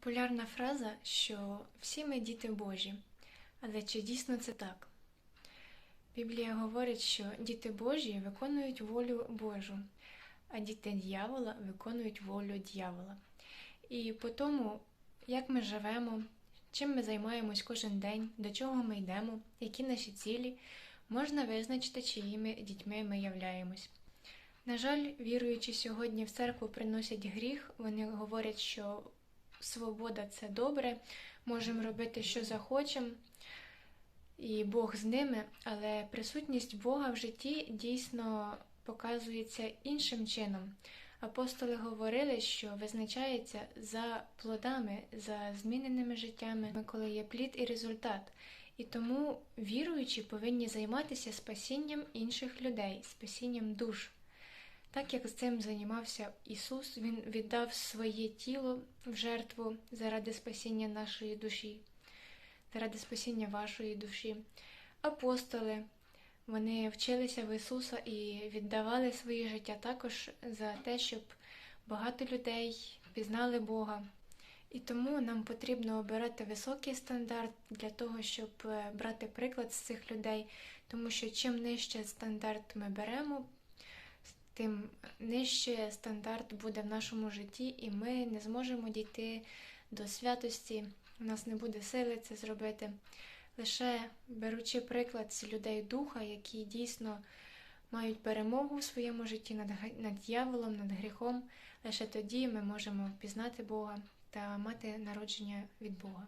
Популярна фраза, що всі ми діти Божі. Але чи дійсно це так? Біблія говорить, що діти Божі виконують волю Божу, а діти дьявола виконують волю дьявола. І по тому, як ми живемо, чим ми займаємось кожен день, до чого ми йдемо, які наші цілі, можна визначити, чиїми дітьми ми являємось. На жаль, віруючи сьогодні в церкву приносять гріх, вони говорять, що свобода це добре, можемо робити, що захочемо, і Бог з ними, але присутність Бога в житті дійсно показується іншим чином. Апостоли говорили, що визначається за плодами, за зміненими життями, коли є плід і результат. І тому віруючі повинні займатися спасінням інших людей, спасінням душ. Так як з цим займався Ісус, Він віддав своє тіло в жертву заради спасіння нашої душі, заради спасіння вашої душі. Апостоли вони вчилися в Ісуса і віддавали своє життя також за те, щоб багато людей пізнали Бога. І тому нам потрібно обирати високий стандарт для того, щоб е, брати приклад з цих людей, тому що чим нижче стандарт ми беремо, тим нижче стандарт буде в нашому житті, і ми не зможемо дійти до святості. У нас не буде сили це зробити. Лише беручи приклад з людей духа, які дійсно мають перемогу в своєму житті над, над дьяволом, над гріхом, лише тоді ми можемо пізнати Бога та мати народження від Бога.